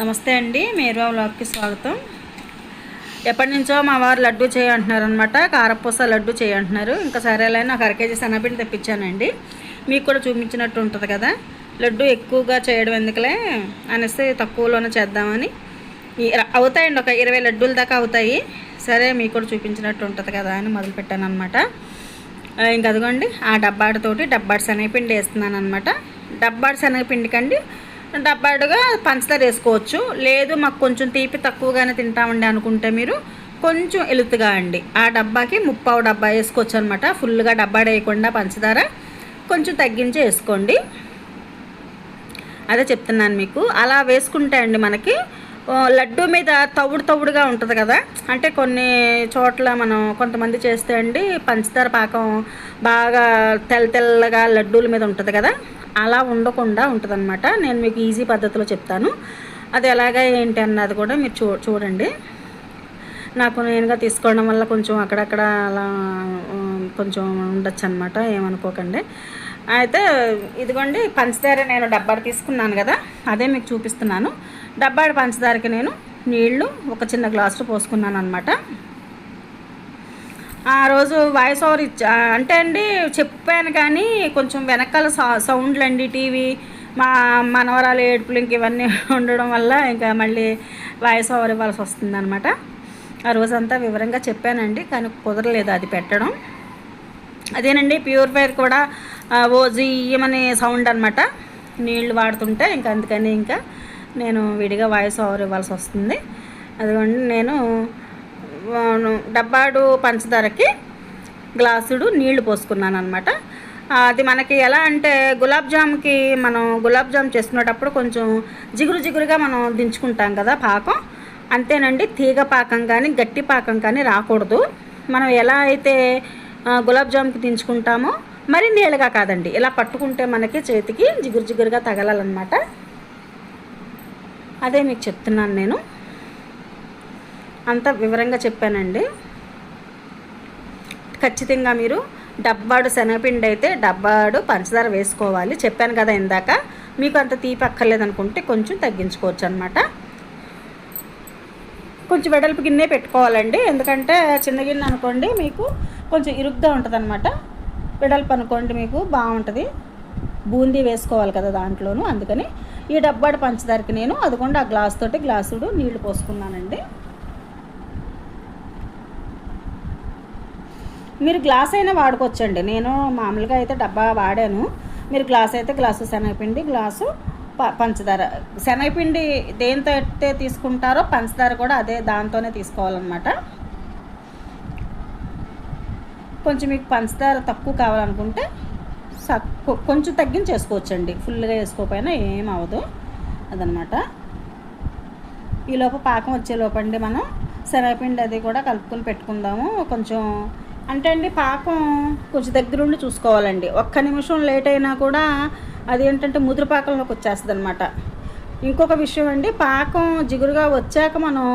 నమస్తే అండి మేరువా వ్లాగ్కి స్వాగతం. ఎప్పటి నుంచో మా వారు లడ్డు చేయంటున్నారనమాట కారపూస లడ్డు చేయంటున్నారు ఇంకా సరేలే నాకు అర కేజీ శనగపిండి తెప్పించానండి. మీకు కూడా చూపించినట్టు ఉంటుంది కదా. లడ్డు ఎక్కువగా చేయడం ఎందుకులే? అనేసి తక్కువలోనే చేద్దామని. అవుతాయండి ఒక ఇరవై లడ్డూల దాకా అవుతాయి. సరే మీకు కూడా చూపించినట్టు ఉంటుంది కదా అని మొదలుపెట్టాను అనమాట ఇంక అదిగోండి ఆ డబ్బాడితోటి డబ్బాడు శనగపిండి వేస్తున్నాను అనమాట డబ్బాడు శనగపిండి కండి డబ్బాడుగా పంచదార వేసుకోవచ్చు. లేదు మాకు కొంచెం తీపి తక్కువగానే తింటామండి అనుకుంటే మీరు కొంచెం ఎలుతుగా అండి. ఆ డబ్బాకి ముప్పావు డబ్బా వేసుకోవచ్చు అనమాట ఫుల్గా డబ్బా వేయకుండా పంచదార కొంచెం తగ్గించి వేసుకోండి. అదే చెప్తున్నాను మీకు. అలా వేసుకుంటే అండి మనకి లడ్డు మీద తవుడు తవుడుగా ఉంటుంది కదా? అంటే కొన్ని చోట్ల మనం కొంతమంది చేస్తే అండి పంచదార పాకం బాగా తెల్ల తెల్లగా లడ్డూల మీద ఉంటుంది కదా? అలా ఉండకుండా ఉంటుందన్నమాట. నేను మీకు ఈజీ పద్ధతిలో చెప్తాను. అది ఎలాగా ఏంటి అన్నది కూడా మీరు చూ చూడండి. నాకు నేనుగా తీసుకోవడం వల్ల కొంచెం అక్కడక్కడ అలా కొంచెం ఉండొచ్చు అనమాట ఏమనుకోకండి. అయితే ఇదిగోండి పంచదార నేను డబ్బాలు తీసుకున్నాను కదా? అదే మీకు చూపిస్తున్నాను. డబ్బాడు పంచదారకి నేను నీళ్ళు ఒక చిన్న గ్లాసు పోసుకున్నాను అనమాట ఆ రోజు వాయిస్ ఓవర్ ఇచ్చా అంటే అండి చెప్పాను కానీ కొంచెం వెనకాల సౌ సౌండ్లు అండి టీవీ మా మనవరాలు ఏడుపులు ఇంక ఇవన్నీ ఉండడం వల్ల ఇంకా మళ్ళీ వాయిస్ ఓవర్ ఇవ్వాల్సి వస్తుంది అనమాట ఆ రోజంతా వివరంగా చెప్పానండి కానీ కుదరలేదు అది పెట్టడం. అదేనండి ప్యూరిఫైర్ కూడా ఓజీయమనే సౌండ్ అనమాట నీళ్ళు వాడుతుంటే ఇంకా అందుకని ఇంకా నేను విడిగా వాయిస్ ఓవర్ ఇవ్వాల్సి వస్తుంది. అదిగోండి నేను డబ్బాడు పంచదారకి గ్లాసుడు నీళ్ళు పోసుకున్నాను అనమాట అది మనకి ఎలా అంటే గులాబ్ జామ్కి మనం గులాబ్ జామ్ చేసుకునేటప్పుడు కొంచెం జిగురు జిగురుగా మనం దించుకుంటాం కదా పాకం. అంతేనండి తీగ పాకం కానీ గట్టి పాకం కానీ రాకూడదు. మనం ఎలా అయితే గులాబ్ జామ్కి దించుకుంటామో మరి నీళ్ళగా కాదండి. ఇలా పట్టుకుంటే మనకి చేతికి జిగురు జిగురుగా తగలాలన్నమాట. అదే మీకు చెప్తున్నాను నేను. అంత వివరంగా చెప్పానండి. ఖచ్చితంగా మీరు డబ్బాడు శనగపిండి అయితే డబ్బాడు పంచదార వేసుకోవాలి. చెప్పాను కదా ఇందాక. మీకు అంత తీపి అక్కర్లేదు అనుకుంటే కొంచెం తగ్గించుకోవచ్చు అనమాట కొంచెం వెడల్పు గిన్నె పెట్టుకోవాలండి. ఎందుకంటే చిన్న గిన్నె అనుకోండి మీకు కొంచెం ఇరుగ్గా ఉంటుంది అనమాట వెడల్పు అనుకోండి మీకు బాగుంటుంది. బూందీ వేసుకోవాలి కదా దాంట్లోనూ. అందుకని ఈ డబ్బాడు పంచదారకి నేను అదిగోండి ఆ గ్లాస్ తోటి గ్లాసుడు నీళ్ళు పోసుకున్నానండి. మీరు గ్లాస్ అయినా వాడుకోవచ్చండి. నేను మామూలుగా అయితే డబ్బా వాడాను. మీరు గ్లాస్ అయితే గ్లాసు శనగపిండి గ్లాసు ప పంచదార. శనగపిండి దేంతో అయితే తీసుకుంటారో పంచదార కూడా అదే దాంతోనే తీసుకోవాలన్నమాట. కొంచెం మీకు పంచదార తక్కువ కావాలనుకుంటే కొంచెం తగ్గించి కొంచెం తగ్గించేసుకోవచ్చండి. ఫుల్గా వేసుకోకపోయినా ఏం అవ్వదు. అదనమాట. ఈలోపు పాకం వచ్చేలోపండి మనం శనగపిండి అది కూడా కలుపుకొని పెట్టుకుందాము. కొంచెం అంటే అండి పాకం కొంచెం దగ్గరుండి చూసుకోవాలండి. ఒక్క నిమిషం లేట్ అయినా కూడా అది ఏంటంటే ముదురు పాకంలోకి వచ్చేస్తుంది అనమాట ఇంకొక విషయం అండి పాకం జిగురుగా వచ్చాక మనం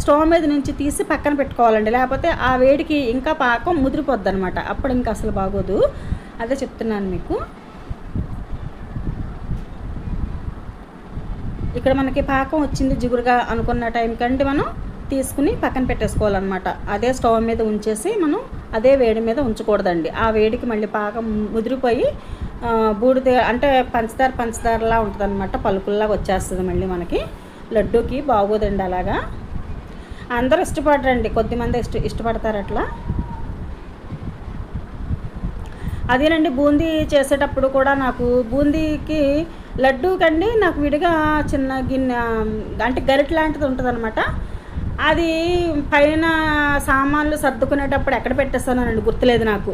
స్టవ్ మీద నుంచి తీసి పక్కన పెట్టుకోవాలండి. లేకపోతే ఆ వేడికి ఇంకా పాకం ముదిరిపోద్ది అనమాట అప్పుడు ఇంకా అసలు బాగోదు. అదే చెప్తున్నాను మీకు. ఇక్కడ మనకి పాకం వచ్చింది జిగురుగా అనుకున్న టైం కంటే మనం తీసుకుని పక్కన పెట్టేసుకోవాలన్నమాట. అదే స్టవ్ మీద ఉంచేసి మనం అదే వేడి మీద ఉంచకూడదండి. ఆ వేడికి మళ్ళీ పాకం ముదిరిపోయి బూడిద అంటే పంచదార పంచదారలా ఉంటుంది అనమాట పలుకుల్లాగా వచ్చేస్తుంది మళ్ళీ మనకి. లడ్డూకి బాగోదండి అలాగా. అందరూ ఇష్టపడరండి. కొద్దిమంది ఇష్ట ఇష్టపడతారు అట్లా అదేనండి బూందీ చేసేటప్పుడు కూడా నాకు బూందీకి లడ్డూ కండి నాకు విడిగా చిన్న గిన్నె అంటే గరిట లాంటిది ఉంటుందన్నమాట. అది పైన సామాన్లు సర్దుకునేటప్పుడు ఎక్కడ పెట్టేస్తానండి గుర్తులేదు నాకు.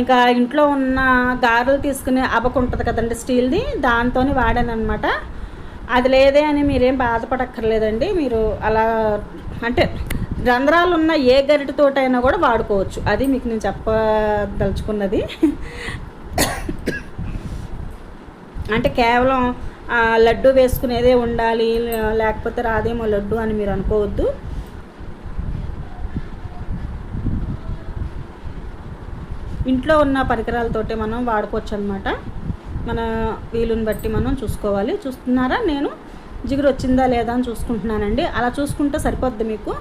ఇంకా ఇంట్లో ఉన్న గారెలు తీసుకునే అబక ఉంటుంది కదండి స్టీల్ది దాంతోనే వాడానమాట అది లేదే అని మీరేం బాధపడక్కర్లేదండి మీరు అలా అంటే రంధ్రాలు ఉన్న ఏ గరిటతోటైనా కూడా వాడుకోవచ్చు. అది మీకు నేను చెప్పదలుచుకున్నది. అంటే కేవలం లడ్డు వేసుకునేదే ఉండాలి లేకపోతే రాదేమో లడ్డు అని మీరు అనుకోవద్దు. ఇంట్లో ఉన్న పరికరాలతోటే మనం వాడుకోవచ్చు అనమాట మన వీలుని బట్టి మనం చూసుకోవాలి. చూస్తున్నారా? నేను జిగురు వచ్చిందా లేదా అని చూసుకుంటున్నానండి. అలా చూసుకుంటే సరిపోద్ది మీకు.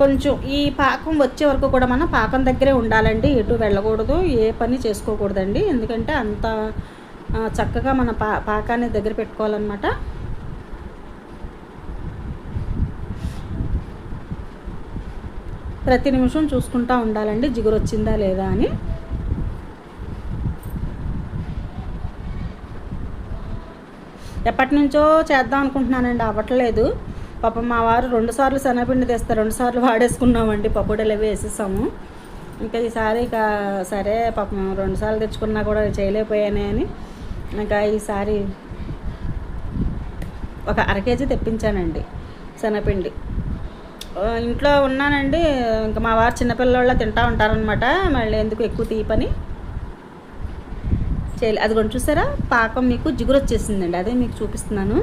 కొంచెం ఈ పాకం వచ్చే వరకు కూడా మనం పాకం దగ్గరే ఉండాలండి. ఎటు వెళ్ళకూడదు ఏ పని చేసుకోకూడదండి. ఎందుకంటే అంత చక్కగా మన పా పాకాన్ని దగ్గర పెట్టుకోవాలన్నమాట. ప్రతి నిమిషం చూసుకుంటూ ఉండాలండి. జిగురు వచ్చిందా లేదా అని. ఎప్పటి నుంచో చేద్దాం అనుకుంటున్నానండి. అవ్వట్లేదు పాపం మా వారు రెండు సార్లు శనగపిండి తెస్తే రెండు సార్లు వాడేసుకున్నామండి పప్పుడలు అవి వేసేసాము. ఇంకా ఈసారి ఇక సరే పాపం రెండు సార్లు తెచ్చుకున్నా కూడా చేయలేకపోయానే అని ఇంకా ఈసారి ఒక అర కేజీ తెప్పించానండి శనగపిండి. ఇంట్లో ఉన్నానండి ఇంకా మా వారు చిన్నపిల్లవాళ్ళ తింటా ఉంటారనమాట మళ్ళీ ఎందుకు ఎక్కువ తీపని చేయలే. అది కొంచెం చూసారా పాకం మీకు జిగురు వచ్చేసిందండి అదే మీకు చూపిస్తున్నాను.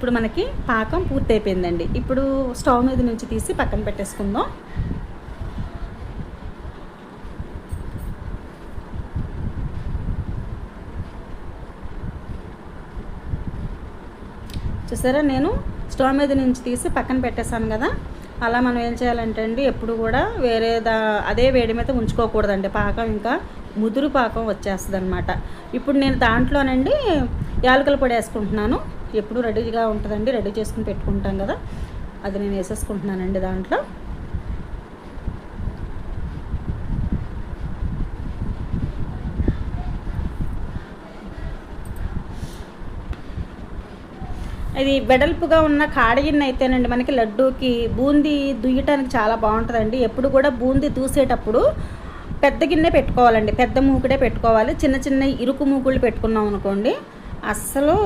ఇప్పుడు మనకి పాకం పూర్తయిపోయిందండి. ఇప్పుడు స్టవ్ మీద నుంచి తీసి పక్కన పెట్టేసుకుందాం. చూసారా? నేను స్టవ్ మీద నుంచి తీసి పక్కన పెట్టేశాను కదా. అలా మనం ఏం చేయాలంటే అండి ఎప్పుడు కూడా వేరే దా అదే వేడి మీద ఉంచుకోకూడదండి. పాకం ఇంకా ముదురు పాకం వచ్చేస్తుంది అనమాట ఇప్పుడు నేను దాంట్లోనండి యాలకల పొడి వేసుకుంటున్నాను. ఎప్పుడు రెడీగా ఉంటుందండి. రెడీ చేసుకుని పెట్టుకుంటాం కదా. అది నేను వేసేసుకుంటున్నానండి దాంట్లో. ఇది వెడల్పుగా ఉన్న కాడగిన్నె అయితేనండి మనకి లడ్డూకి బూందీ దుయ్యటానికి చాలా బాగుంటుందండి. ఎప్పుడు కూడా బూందీ దూసేటప్పుడు పెద్ద గిన్నె పెట్టుకోవాలండి. పెద్ద మూకుడే పెట్టుకోవాలి. చిన్న చిన్న ఇరుకు మూకుళ్ళు పెట్టుకున్నాం అనుకోండి అస్సలు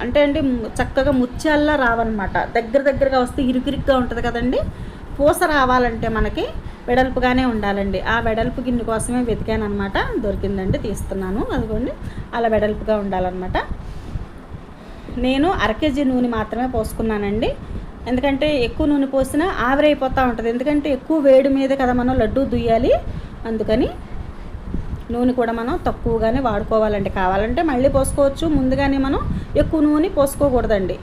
అంటే అండి చక్కగా ముత్యాల్లా రావన్నమాట. దగ్గర దగ్గరగా వస్తే ఇరుకిరుగ్గా ఉంటుంది కదండి. పూస రావాలంటే మనకి వెడల్పుగానే ఉండాలండి. ఆ వెడల్పు గిన్నె కోసమే వెతికాను అనమాట దొరికిందండి తీస్తున్నాను. అదిగోండి అలా వెడల్పుగా ఉండాలన్నమాట. నేను అరకేజీ నూనె మాత్రమే పోసుకున్నానండి. ఎందుకంటే ఎక్కువ నూనె పోసినా ఆవిరైపోతూ ఉంటుంది. ఎందుకంటే ఎక్కువ వేడి మీద కదా మనం లడ్డూ దుయ్యాలి. అందుకని నూనె కూడా మనం తక్కువగానే వాడుకోవాలండి. కావాలంటే మళ్ళీ పోసుకోవచ్చు. ముందుగానే మనం ఎక్కువ నూనె పోసుకోకూడదండి.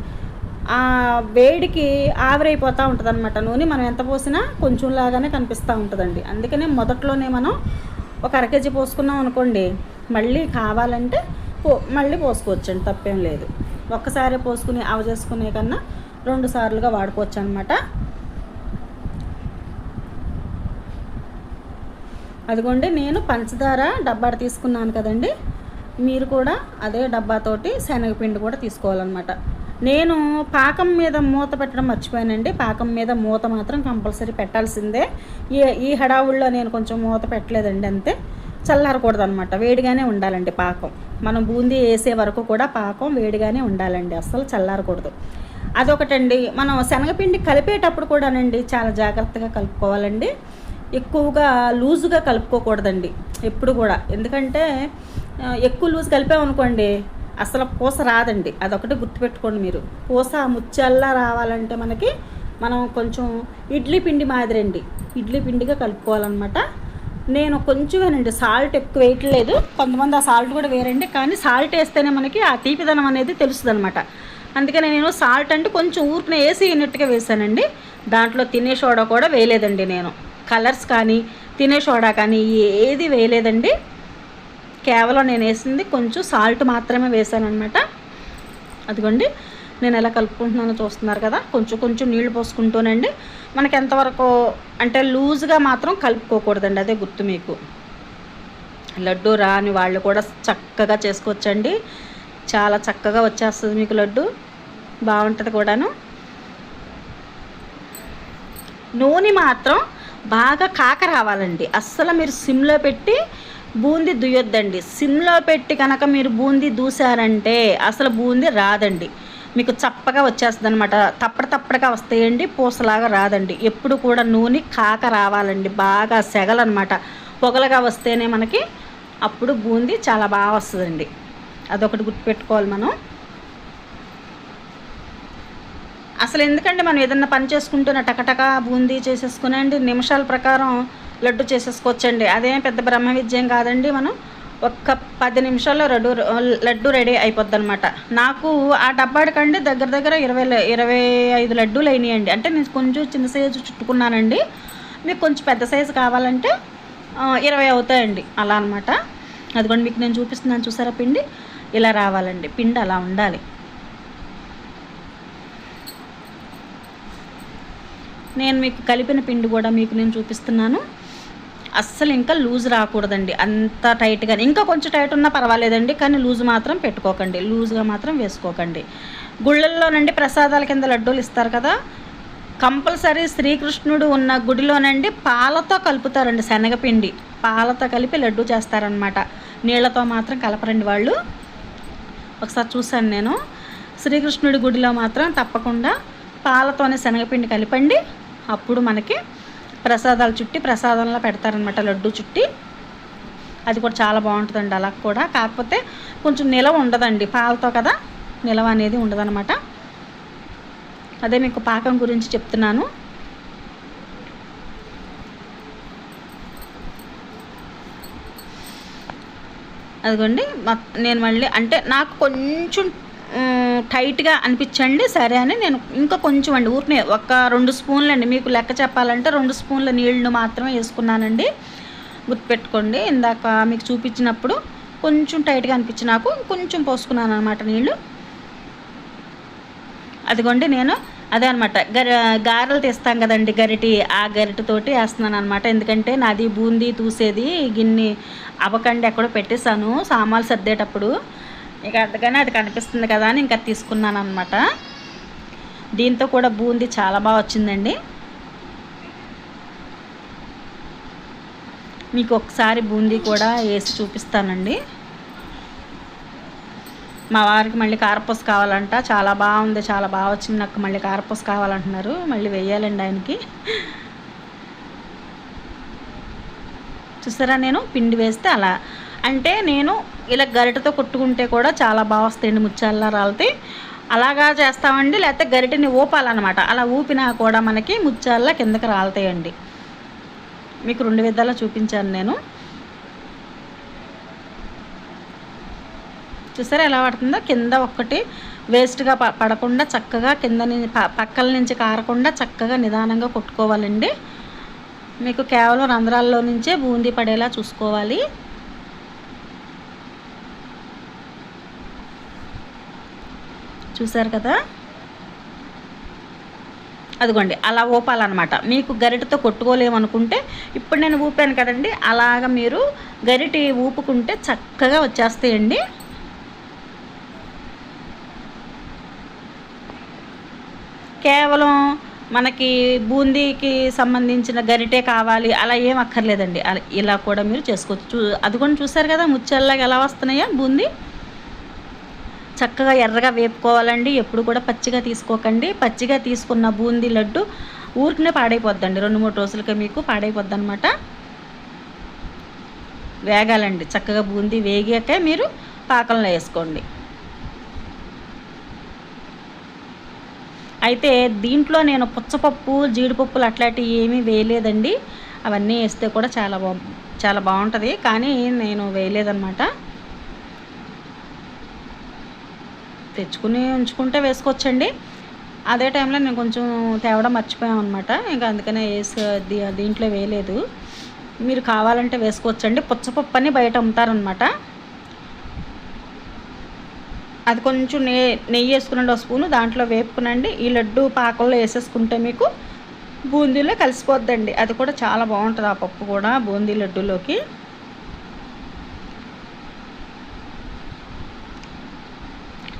ఆ వేడికి ఆవిరైపోతూ ఉంటుంది అనమాట నూనె మనం ఎంత పోసినా కొంచెం లాగానే కనిపిస్తూ ఉంటుందండి. అందుకనే మొదట్లోనే మనం ఒక అర కేజీ పోసుకున్నాం అనుకోండి మళ్ళీ కావాలంటే పో మళ్ళీ పోసుకోవచ్చండి. తప్పేం లేదు. ఒక్కసారి పోసుకుని ఆవ చేసుకునే కన్నా రెండు సార్లుగా వాడుకోవచ్చు అనమాట అదిగోండి నేను పంచదార డబ్బా తీసుకున్నాను కదండి. మీరు కూడా అదే డబ్బాతోటి శనగపిండి కూడా తీసుకోవాలన్నమాట. నేను పాకం మీద మూత పెట్టడం మర్చిపోయానండి. పాకం మీద మూత మాత్రం కంపల్సరీ పెట్టాల్సిందే. ఈ ఈ హడావుల్లో నేను కొంచెం మూత పెట్టలేదండి అంతే. చల్లారకూడదు అనమాట వేడిగానే ఉండాలండి పాకం. మనం బూందీ వేసే వరకు కూడా పాకం వేడిగానే ఉండాలండి. అస్సలు చల్లారకూడదు. అదొకటండి. మనం శనగపిండి కలిపేటప్పుడు కూడానండి చాలా జాగ్రత్తగా కలుపుకోవాలండి. ఎక్కువగా లూజుగా కలుపుకోకూడదండి ఎప్పుడు కూడా. ఎందుకంటే ఎక్కువ లూజ్ కలిపామనుకోండి అసలు పూస రాదండి. అదొకటి గుర్తుపెట్టుకోండి మీరు. పూస ముచ్చల్లా రావాలంటే మనకి మనం కొంచెం ఇడ్లీ పిండి మాదిరండి. ఇడ్లీ పిండిగా కలుపుకోవాలన్నమాట. నేను కొంచెమేనండి సాల్ట్ ఎక్కువ వేయట్లేదు. కొంతమంది ఆ సాల్ట్ కూడా వేరండి. కానీ సాల్ట్ వేస్తేనే మనకి ఆ తీపిదనం అనేది తెలుస్తుంది అనమాట అందుకనే నేను సాల్ట్ అంటే కొంచెం ఊరికనే వేసి అయినట్టుగా వేసానండి దాంట్లో తినే సోడా కూడా వేయలేదండి నేను. కలర్స్ కానీ తినే సోడా కానీ ఏది వేయలేదండి. కేవలం నేను వేసింది కొంచెం సాల్ట్ మాత్రమే వేసాను అనమాట అదిగోండి నేను ఎలా కలుపుకుంటున్నానో చూస్తున్నారు కదా కొంచెం కొంచెం నీళ్ళు పోసుకుంటూనండి. మనకి ఎంతవరకు అంటే లూజ్గా మాత్రం కలుపుకోకూడదండి అదే గుర్తు మీకు. లడ్డు రాని వాళ్ళు కూడా చక్కగా చేసుకోవచ్చండి. చాలా చక్కగా వచ్చేస్తుంది మీకు లడ్డు. బాగుంటుంది కూడాను. నూనె మాత్రం బాగా కాక రావాలండి. అస్సలు మీరు సిమ్లో పెట్టి బూందీ దుయ్యొద్దండి. సిమ్లో పెట్టి కనుక మీరు బూందీ దూసారంటే అసలు బూందీ రాదండి. మీకు చప్పగా వచ్చేస్తుంది అనమాట తప్పడ తప్పడగా వస్తాయండి పూసలాగా రాదండి. ఎప్పుడు కూడా నూనె కాక రావాలండి. బాగా సెగలనమాట పొగలుగా వస్తేనే మనకి అప్పుడు బూందీ చాలా బాగా వస్తుందండి. అదొకటి గుర్తుపెట్టుకోవాలి మనం. అసలు ఎందుకండి మనం ఏదన్నా పని చేసుకుంటూనే టకటక బూందీ చేసేసుకునండి నిమిషాల ప్రకారం లడ్డు చేసేసుకోవచ్చండి. అదేం పెద్ద బ్రహ్మ విద్యం కాదండి మనం. ఒక్క పది నిమిషాల్లో లడ్డు లడ్డు రెడీ అయిపోద్ది అనమాట నాకు ఆ డబ్బాడికండి దగ్గర దగ్గర ఇరవై ఇరవై ఐదు లడ్డూలు అయినాయండి. అంటే నేను కొంచెం చిన్న సైజు చుట్టుకున్నానండి. మీకు కొంచెం పెద్ద సైజు కావాలంటే ఇరవై అవుతాయండి. అలా అనమాట అదిగోండి మీకు నేను చూపిస్తున్నాను. చూసారా పిండి? ఇలా రావాలండి. పిండి అలా ఉండాలి. నేను మీకు కలిపిన పిండి కూడా మీకు నేను చూపిస్తున్నాను. అస్సలు ఇంకా లూజ్ రాకూడదండి. అంత టైట్గా ఇంకా కొంచెం టైట్ ఉన్నా పర్వాలేదండి కానీ లూజ్ మాత్రం పెట్టుకోకండి. లూజ్గా మాత్రం వేసుకోకండి. గుళ్ళల్లోనండి ప్రసాదాల కింద లడ్డూలు ఇస్తారు కదా. కంపల్సరీ శ్రీకృష్ణుడు ఉన్న గుడిలోనండి పాలతో కలుపుతారండి శనగపిండి. పాలతో కలిపి లడ్డు చేస్తారనమాట నీళ్ళతో మాత్రం కలపరండి వాళ్ళు. ఒకసారి చూశాను నేను. శ్రీకృష్ణుడి గుడిలో మాత్రం తప్పకుండా పాలతోనే శనగపిండి కలిపండి. అప్పుడు మనకి ప్రసాదాలు చుట్టి ప్రసాదంలో పెడతారనమాట లడ్డు చుట్టి. అది కూడా చాలా బాగుంటుందండి అలా కూడా. కాకపోతే కొంచెం నిలవ ఉండదండి పాలతో కదా నిలవ అనేది ఉండదనమాట అదే మీకు పాకం గురించి చెప్తున్నాను. అదిగోండి నేను మళ్ళీ అంటే నాకు కొంచెం టైట్గా అనిపించండి సరే అని నేను ఇంకా కొంచెం అండి ఊరినే ఒక రెండు స్పూన్లు అండి మీకు లెక్క చెప్పాలంటే రెండు స్పూన్ల నీళ్ళు మాత్రమే వేసుకున్నానండి. గుర్తుపెట్టుకోండి ఇందాక మీకు చూపించినప్పుడు కొంచెం టైట్గా అనిపించి నాకు కొంచెం పోసుకున్నాను అనమాట నీళ్ళు అదిగోండి నేను అదే అనమాట గారెలు తీస్తాం కదండి గరిటి ఆ గరిటతోటి వేస్తున్నాను అనమాట ఎందుకంటే నాది బూందీ తూసేది గిన్నె అవకండి ఎక్కడో పెట్టేశాను సామాన్లు సర్దేటప్పుడు. ఇక అందుకని అది కనిపిస్తుంది కదా అని ఇంకా తీసుకున్నాను అనమాట దీంతో కూడా బూందీ చాలా బాగా వచ్చిందండి. మీకు ఒకసారి బూందీ కూడా వేసి చూపిస్తానండి. మా వారికి మళ్ళీ కారపూస కావాలంట. చాలా బాగుంది చాలా బాగా వచ్చింది. నాకు మళ్ళీ కారపూస కావాలంటున్నారు. మళ్ళీ వెయ్యాలండి ఆయనకి. చూసారా నేను? పిండి వేస్తే అలా అంటే నేను ఇలా గరిటతో కొట్టుకుంటే కూడా చాలా బాగా వస్తాయండి ముచ్చాల రాలితే. అలాగా చేస్తామండి లేకపోతే గరిటని ఊపాలన్నమాట. అలా ఊపినా కూడా మనకి ముచ్చాల కిందకి రాలుతాయండి. మీకు రెండు విధాలా చూపించాను నేను. చూసారా ఎలా పడుతుందో? కింద ఒక్కటి వేస్ట్గా ప పడకుండా చక్కగా కింద నుంచి పక్కల నుంచి కారకుండా చక్కగా నిదానంగా కొట్టుకోవాలండి. మీకు కేవలం రంధ్రాల్లో నుంచే బూందీ పడేలా చూసుకోవాలి. చూసారు కదా? అదిగోండి అలా ఊపాలన్నమాట. మీకు గరిటతో కొట్టుకోలేమనుకుంటే ఇప్పుడు నేను ఊపాను కదండి అలాగ మీరు గరిటి ఊపుకుంటే చక్కగా వచ్చేస్తాయండి. కేవలం మనకి బూందీకి సంబంధించిన గరిటే కావాలి అలా ఏం అక్కర్లేదండి. అలా ఇలా కూడా మీరు చేసుకోవచ్చు. చూ అది కూడా చూసారు కదా ముచ్చల్లాగా ఎలా వస్తున్నాయా బూందీ? చక్కగా ఎర్రగా వేపుకోవాలండి. ఎప్పుడు కూడా పచ్చిగా తీసుకోకండి. పచ్చిగా తీసుకున్న బూందీ లడ్డు ఊరికనే పాడైపోద్దండి. రెండు మూడు రోజులకి మీకు పాడైపోద్ది అనమాట వేగాలండి. చక్కగా బూందీ వేగాక మీరు పాకంలో వేసుకోండి. అయితే దీంట్లో నేను పుచ్చపప్పు జీడిపప్పులు అట్లాంటివి ఏమీ వేయలేదండి. అవన్నీ వేస్తే కూడా చాలా బా చాలా బాగుంటుంది. కానీ నేను వేయలేదన్నమాట. తెచ్చుకుని ఉంచుకుంటే వేసుకోవచ్చండి. అదే టైంలో నేను కొంచెం తేవడం మర్చిపోయాం అనమాట ఇంకా అందుకనే వేసి దీంట్లో వేయలేదు. మీరు కావాలంటే వేసుకోవచ్చండి. పుచ్చపప్పు అని బయట అమ్ముతారనమాట అది కొంచెం నెయ్యి నెయ్యి వేసుకునండి ఒక స్పూను దాంట్లో వేపుకునండి. ఈ లడ్డు పాకంలో వేసేసుకుంటే మీకు బూందీలో కలిసిపోద్దండి. అది కూడా చాలా బాగుంటుంది ఆ పప్పు కూడా బూందీ లడ్డూలోకి.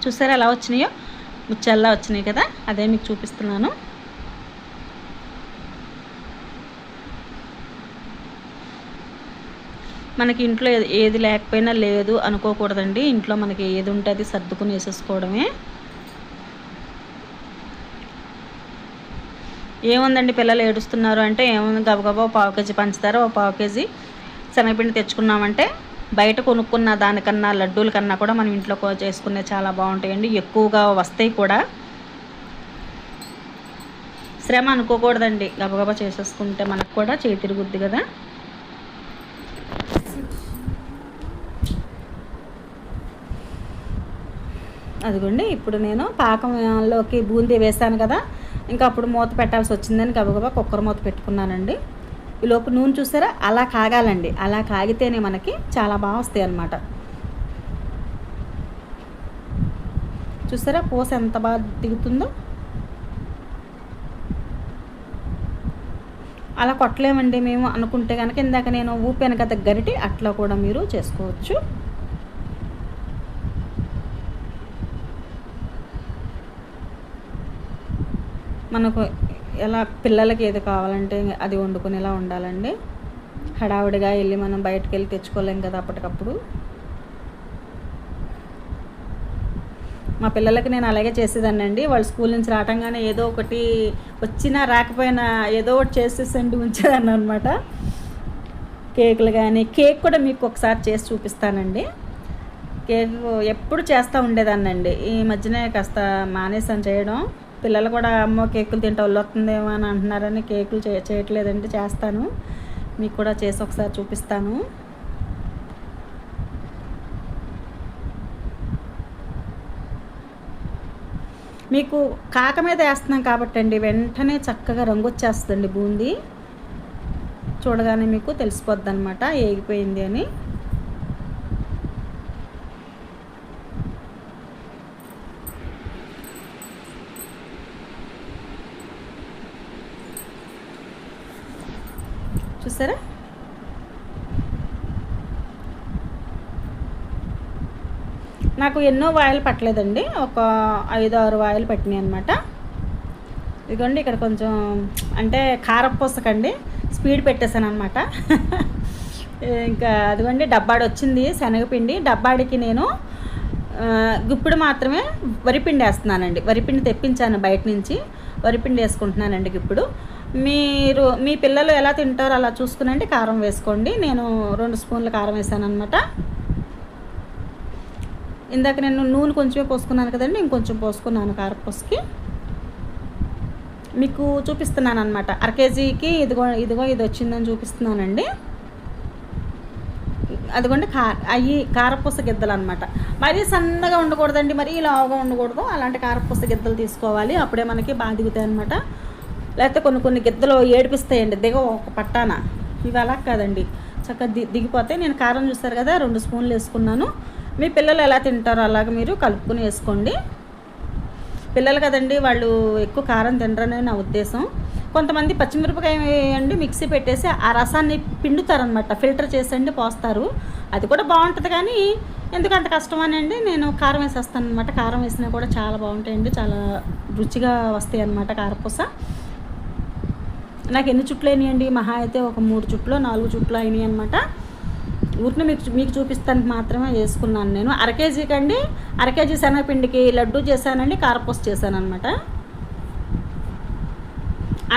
చూసారా ఎలా వచ్చినాయో? ముచ్చల్లా వచ్చినాయి కదా? అదే మీకు చూపిస్తున్నాను. మనకి ఇంట్లో ఏది- ఏది లేకపోయినా లేదు అనుకోకూడదండి. ఇంట్లో మనకి ఏది ఉంటే అది సర్దుకుని వేసేసుకోవడమే. ఏముందండి పిల్లలు ఏడుస్తున్నారు అంటే ఏముంది? గబగబా ఓ పావు కేజీ పంచదార ఓ పావు కేజీ శనగపిండి తెచ్చుకున్నామంటే బయట కొనుక్కున్న దానికన్నా లడ్డూల కన్నా కూడా మనం ఇంట్లో చేసుకునే చాలా బాగుంటాయండి. ఎక్కువగా వస్తాయి కూడా. శ్రమ అనుకోకూడదండి. గబగబా చేసేసుకుంటే మనకు కూడా చేయి తిరుగుద్ది కదా. అదిగోండి ఇప్పుడు నేను పాకంలోకి బూందీ వేశాను కదా. ఇంకా అప్పుడు మూత పెట్టాల్సి వచ్చిందని గబగబా కుక్కర్ మూత పెట్టుకున్నానండి. ఈ నూనె చూసారా? అలా కాగాలండి. అలా కాగితేనే మనకి చాలా బాగా వస్తాయి అన్నమాట. చూసారా? పూస ఎంత బాగా దిగుతుందో. అలా కొట్టలేమండి మేము అనుకుంటే కనుక ఇందాక నేను ఊపాను కదా గరిటి అట్లా కూడా మీరు చేసుకోవచ్చు. మనకు ఎలా పిల్లలకి ఏది కావాలంటే అది వండుకునేలా ఉండాలండి. హడావుడిగా వెళ్ళి మనం బయటకు వెళ్ళి తెచ్చుకోలేం కదా అప్పటికప్పుడు. మా పిల్లలకి నేను అలాగే చేసేదాన్ని అండి. వాళ్ళు స్కూల్ నుంచి రావటంగానే ఏదో ఒకటి వచ్చినా రాకపోయినా ఏదో ఒకటి చేసేసండి ఉంచేదాన్ని అనమాట కేకులు కానీ కేక్ కూడా మీకు ఒకసారి చేసి చూపిస్తానండి. కేక్ ఎప్పుడు చేస్తూ ఉండేదాన్నండి. ఈ మధ్యనే కాస్త మానేసాను చేయడం. పిల్లలు కూడా అమ్మో కేకులు తింటే వస్తుందేమో అని అంటున్నారని కేకులు చే చేయట్లేదండి చేస్తాను. మీకు కూడా చేసి ఒకసారి చూపిస్తాను. మీకు కాక మీద వేస్తున్నాం కాబట్టి అండి వెంటనే చక్కగా రంగు వచ్చేస్తుందండి బూందీ. చూడగానే మీకు తెలిసిపోద్ది అనమాట ఏగిపోయింది అని చూసారా నాకు ఎన్నో వాయిలు పట్టలేదండి. ఒక ఐదు ఆరు వాయిలు పట్టినాయి అనమాట ఇదిగోండి ఇక్కడ కొంచెం అంటే కారపూసకండి స్పీడ్ పెట్టేశాను అనమాట ఇంకా అదిగోండి డబ్బాడి వచ్చింది శనగపిండి. డబ్బాడికి నేను గుప్పుడు మాత్రమే వరిపిండి వేస్తున్నానండి. వరిపిండి తెప్పించాను బయట నుంచి. వరిపిండి వేసుకుంటున్నానండి ఇప్పుడు మీరు మీ పిల్లలు ఎలా తింటారో అలా చూసుకునండి. కారం వేసుకోండి. నేను రెండు స్పూన్ల కారం వేసాను అనమాట ఇందాక నేను నూనె కొంచెమే పోసుకున్నాను కదండి ఇంకొంచెం పోసుకున్నాను కారపూసకి మీకు చూపిస్తున్నాను అనమాట అర కేజీకి ఇదిగో ఇదిగో ఇది వచ్చిందని చూపిస్తున్నానండి. అదిగోండి కా అవి కారపూస గిద్దలు అనమాట మరీ సన్నగా ఉండకూడదండి మరీ లావుగా ఉండకూడదు. అలాంటి కారపూస గిద్దలు తీసుకోవాలి. అప్పుడే మనకి బాగా దిగుతాయి అనమాట లేకపోతే కొన్ని కొన్ని గిద్దలు ఏడిపిస్తాయండి. దిగ ఒక పట్టాన. ఇవి అలా కాదండి. చక్కగా ది దిగిపోతే నేను కారం చూస్తారు కదా రెండు స్పూన్లు వేసుకున్నాను. మీ పిల్లలు ఎలా తింటారో అలాగ మీరు కలుపుకుని వేసుకోండి. పిల్లలు కదండి వాళ్ళు ఎక్కువ కారం తినరనే నా ఉద్దేశం. కొంతమంది పచ్చిమిరపకాయ వేయండి మిక్సీ పెట్టేసి ఆ రసాన్ని పిండుతారనమాట ఫిల్టర్ చేసండి పోస్తారు. అది కూడా బాగుంటుంది కానీ ఎందుకు అంత కష్టం అని అండి నేను కారం వేసేస్తాను అనమాట కారం వేసినా కూడా చాలా బాగుంటాయండి చాలా రుచిగా వస్తాయి అనమాట కారపూస. నాకు ఎన్ని చుట్లు అయినాయండి? మహా అయితే ఒక మూడు చుట్లు నాలుగు చుట్లు అయినాయి అనమాట ఊరిని మీకు మీకు చూపిస్తానికి మాత్రమే వేసుకున్నాను నేను. అర కేజీకి అండి అర కేజీ శనగపిండికి లడ్డు చేశానండి కారపూస చేశాను అనమాట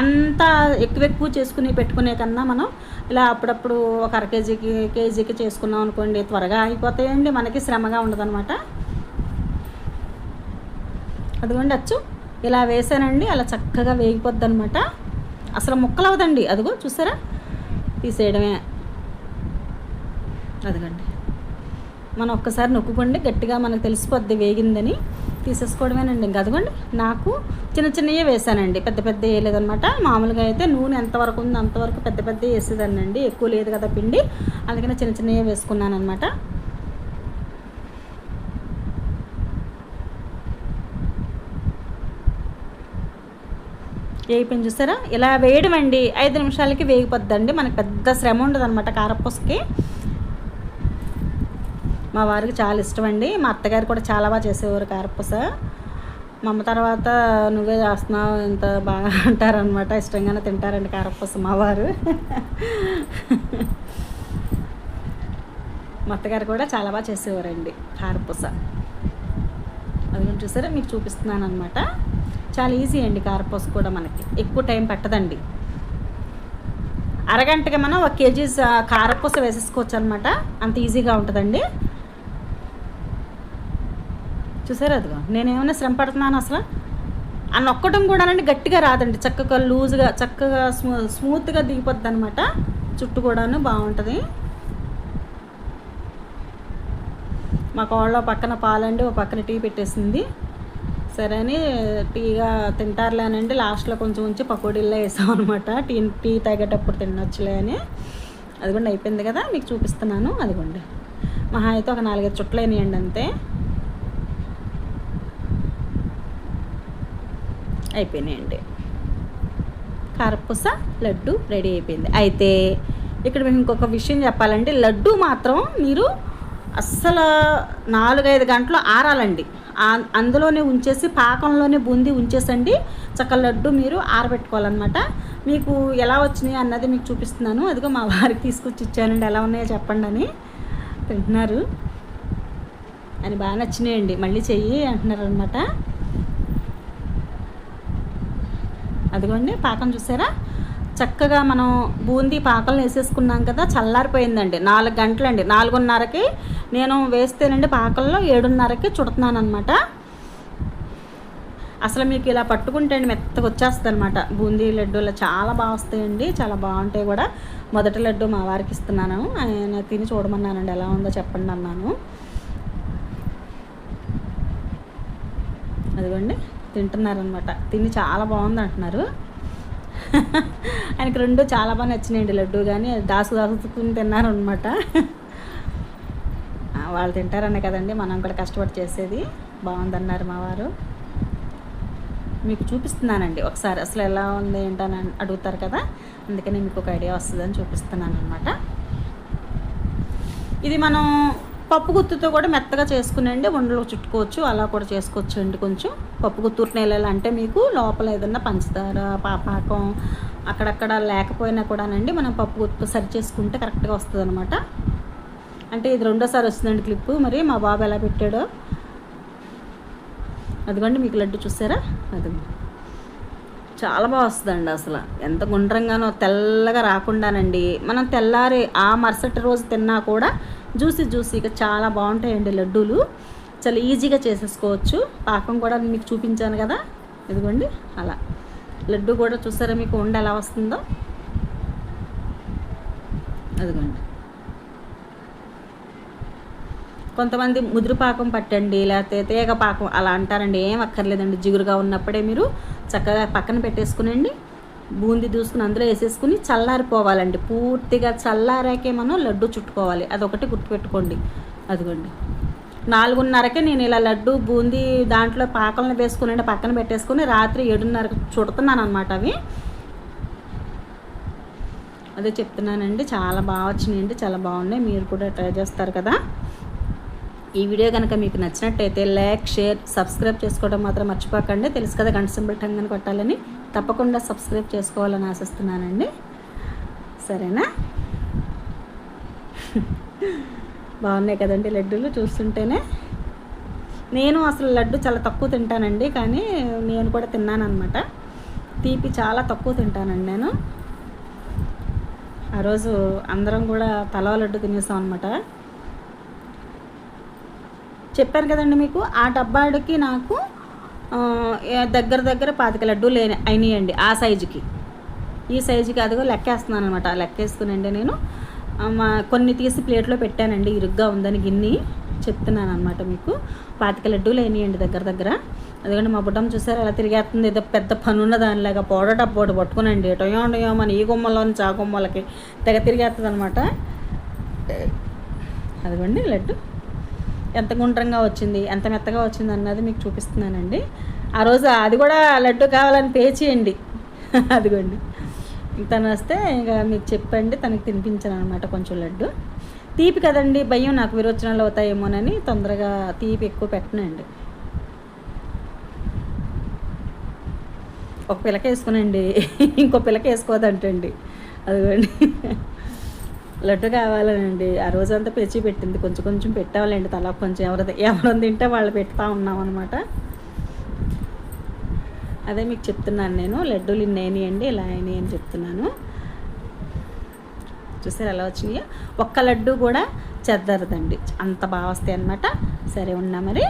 అంతా ఎక్కువ ఎక్కువ చేసుకుని పెట్టుకునే కన్నా మనం ఇలా అప్పుడప్పుడు ఒక అర కేజీకి కేజీకి చేసుకున్నాం అనుకోండి త్వరగా అయిపోతాయండి మనకి శ్రమగా ఉండదనమాట అదిగోండి అచ్చు. ఇలా వేసానండి అలా చక్కగా వేగిపోద్ది అనమాట అసలు ముక్కలు అవదండి అదిగో చూసారా? తీసేయడమే. అదిగండి మనం ఒక్కసారి నొక్కుకోండి గట్టిగా మనకు తెలిసిపోద్ది వేగిందని తీసేసుకోవడమేనండి. ఇంకా అదిగోండి నాకు చిన్న చిన్నవే వేసానండి పెద్ద పెద్ద వేయలేదనమాట మామూలుగా అయితే నూనె ఎంతవరకు ఉందో అంతవరకు పెద్ద పెద్ద వేసేదానండి ఎక్కువ లేదు కదా పిండి. అందుకని చిన్న చిన్నవి వేసుకున్నాను అనమాట వేగిపోయింది చూసారా? ఇలా వేయడం అండి ఐదు నిమిషాలకి వేగిపోద్దండి. మనకి పెద్ద శ్రమ ఉండదు అనమాట కారపూసకి. మా వారికి చాలా ఇష్టం అండి మా అత్తగారు కూడా చాలా బాగా చేసేవారు కారపూస. మా అమ్మ తర్వాత నువ్వే చేస్తున్నావు ఇంత బాగా అంటారనమాట ఇష్టంగానే తింటారండి కారపూస మా వారు. మా అత్తగారు కూడా చాలా బాగా చేసేవారండి కారపూస. అది చూసారా మీకు చూపిస్తున్నాను అనమాట చాలా ఈజీ అండి కారపూస కూడా మనకి. ఎక్కువ టైం పట్టదండి. అరగంటకి మనం ఒక కేజీ కారపూస వేసేసుకోవచ్చు అనమాట అంత ఈజీగా ఉంటుందండి. చూసారు అదిగో? నేను ఏమైనా శ్రమ పడుతున్నాను అసలు? ఆ నొక్కడం కూడానండి గట్టిగా రాదండి. చక్కగా లూజ్గా చక్కగా స్మూ స్మూత్గా దిగిపోద్ది అనమాట చుట్టూ కూడాను బాగుంటుంది. మా కోళ్ళ పక్కన పాలండి ఓ పక్కన టీ పెట్టేసింది. సరే అని టీగా తింటారులేనండి. లాస్ట్లో కొంచెం ఉంచి పకోడీల్లో వేసాం అనమాట టీ టీ తాగేటప్పుడు తినొచ్చులే అని. అదిగోండి అయిపోయింది కదా? మీకు చూపిస్తున్నాను. అదిగోండి. మహా అయితే ఒక నాలుగైదు చుట్టలు అయినాయండి అంతే. అయిపోయినాయండి. కారపూస లడ్డు రెడీ అయిపోయింది. అయితే ఇక్కడ మేము ఇంకొక విషయం చెప్పాలంటే లడ్డు మాత్రం మీరు అస్సలు నాలుగైదు గంటలు ఆరాలండి. అందులోనే ఉంచేసి పాకంలోనే బూందీ ఉంచేసండి. చక్క లడ్డు మీరు ఆరబెట్టుకోవాలన్నమాట. మీకు ఎలా వచ్చినాయి అన్నది మీకు చూపిస్తున్నాను. అదిగో మా వారికి తీసుకొచ్చి ఇచ్చానండి. ఎలా ఉన్నాయో చెప్పండి అని. తింటున్నారు. అని బాగా నచ్చినాయండి. మళ్ళీ చెయ్యి అంటున్నారు అనమాట అదిగోండి పాకం చూసారా? చక్కగా మనం బూందీ పాకం వేసేసుకున్నాం కదా చల్లారిపోయిందండి. నాలుగు గంటలండి. నాలుగున్నరకి నేను వేస్తేనండి పాకంలో ఏడున్నరకి చుడుతున్నాను అనమాట అసలు మీకు ఇలా పట్టుకుంటే అండి మెత్తగా వచ్చేస్తుంది అనమాట బూందీ లడ్డూలు చాలా బాగా వస్తాయండి చాలా బాగుంటాయి కూడా. మొదటి లడ్డు మా వారికి ఇస్తున్నాను. ఆయన తిని చూడమన్నానండి ఎలా ఉందో చెప్పండి అన్నాను. అదిగోండి. తింటున్నారనమాట తిని చాలా బాగుంది అంటున్నారు. ఆయనకి రెండు చాలా బాగా నచ్చినాయండి లడ్డు కానీ దాసు దాసుకుని తిన్నారనమాట వాళ్ళు తింటారనే కదండి మనం కూడా కష్టపడి చేసేది. బాగుందన్నారు మా వారు. మీకు చూపిస్తున్నానండి ఒకసారి అసలు ఎలా ఉంది ఏంటని అడుగుతారు కదా అందుకని మీకు ఒక ఐడియా వస్తుందని చూపిస్తున్నాను అనమాట ఇది మనం పప్పు గుత్తుతో కూడా మెత్తగా చేసుకునండి ఉండలు చుట్టుకోవచ్చు అలా కూడా చేసుకోవచ్చు అండి కొంచెం. పప్పు గుత్తు నెలలు అంటే మీకు లోపల ఏదన్నా పంచదార పాపాకం అక్కడక్కడ లేకపోయినా కూడానండి మనం పప్పు గుత్తు సరి చేసుకుంటే కరెక్ట్గా వస్తుంది అనమాట అంటే ఇది రెండోసారి వస్తుందండి క్లిప్పు మరి మా బాబు ఎలా పెట్టాడో? అదిగోండి మీకు లడ్డు చూసారా? అది చాలా బాగా వస్తుందండి అసలు. ఎంత గుండ్రంగానో తెల్లగా రాకుండానండి. మనం తెల్లారి ఆ మరుసటి రోజు తిన్నా కూడా జ్యూసీ జ్యూసీగా చాలా బాగుంటాయండి లడ్డూలు. చాలా ఈజీగా చేసేసుకోవచ్చు. పాకం కూడా మీకు చూపించాను కదా. ఇదిగోండి అలా. లడ్డు కూడా చూసారా మీకు ఉండ ఎలా వస్తుందో? అదిగోండి కొంతమంది ముదురు పాకం పట్టండి లేకపోతే తీగ పాకం అలా అంటారండి. ఏం అక్కర్లేదండి. జిగురుగా ఉన్నప్పుడే మీరు చక్కగా పక్కన పెట్టేసుకునండి బూందీ దూసుకుని అందులో వేసేసుకుని చల్లారిపోవాలండి. పూర్తిగా చల్లారాకే మనం లడ్డు చుట్టుకోవాలి. అదొకటి గుర్తుపెట్టుకోండి. అదిగోండి. నాలుగున్నరకే నేను ఇలా లడ్డు బూందీ దాంట్లో పాకలను వేసుకుని పక్కన పెట్టేసుకుని రాత్రి ఏడున్నరకు చుడుతున్నాను అనమాట అవి. అదే చెప్తున్నానండి. చాలా బాగా వచ్చినాయండి. చాలా బాగున్నాయి. మీరు కూడా ట్రై చేస్తారు కదా. ఈ వీడియో కనుక మీకు నచ్చినట్టయితే లైక్ షేర్ సబ్స్క్రైబ్ చేసుకోవడం మాత్రం మర్చిపోకండి. తెలుసు కదా గంట సింబల్ టంగ్ అని కొట్టాలని. తప్పకుండా సబ్స్క్రైబ్ చేసుకోవాలని ఆశిస్తున్నానండి. సరేనా? బాగున్నాయి కదండి లడ్డూలు చూస్తుంటేనే. నేను అసలు లడ్డు చాలా తక్కువ తింటానండి కానీ నేను కూడా తిన్నాను అనమాట తీపి చాలా తక్కువ తింటానండి నేను. ఆ రోజు అందరం కూడా తలవ లడ్డు తినేసాం అనమాట చెప్పాను కదండి మీకు ఆ డబ్బాడికి నాకు దగ్గర దగ్గర పాతిక లడ్డూలు లేని అయినాయండి ఆ సైజుకి. ఈ సైజుకి అదిగో లెక్కేస్తున్నాను అనమాట లెక్కేసుకునండి నేను మా కొన్ని తీసి ప్లేట్లో పెట్టానండి. ఇరుగ్గా ఉందని గిన్ని చెప్తున్నాను అనమాట మీకు. పాతిక లడ్డూలు అయినాయండి దగ్గర దగ్గర. అదిగోండి మా బుడ్డం చూసారు? ఎలా తిరిగేస్తుంది. ఏదో పెద్ద పని ఉన్న దానిలాగా పౌడర్ డబ్బు పట్టుకునండి టొయో టొయో మన ఈ గుమ్మలోని చా గుమ్మలకి తెగ తిరిగేస్తుంది అనమాట అదిగోండి లడ్డు. ఎంత గుండ్రంగా వచ్చింది ఎంత మెత్తగా వచ్చింది అన్నది మీకు చూపిస్తున్నానండి. ఆ రోజు అది కూడా లడ్డు కావాలని పే చేయండి. అదిగోండి. తను వస్తే ఇంకా మీకు చెప్పండి తనకి తినిపించాను అనమాట కొంచెం లడ్డు. తీపి కదండి భయం నాకు విరోచనాలు అవుతాయేమోనని తొందరగా తీపి ఎక్కువ పెట్టనండి. ఒక పిల్లక వేసుకునండి ఇంకో పిల్లక వేసుకోదంటండి. అదిగోండి. లడ్డు కావాలనండి. ఆ రోజంతా పెంచి పెట్టింది. కొంచెం కొంచెం పెట్టాలండి తలా కొంచెం ఎవరు ఎవరు తింటే వాళ్ళు పెడతా ఉన్నాం అనమాట అదే మీకు చెప్తున్నాను నేను. లడ్డూలు ఇన్ని అయినాయండి ఇలా అయినాయి అని చెప్తున్నాను. చూసారు ఎలా వచ్చినాయో? ఒక్క లడ్డు కూడా చెద్దరదండి. అంత బాగా వస్తాయి అనమాట సరే ఉన్నా మరి.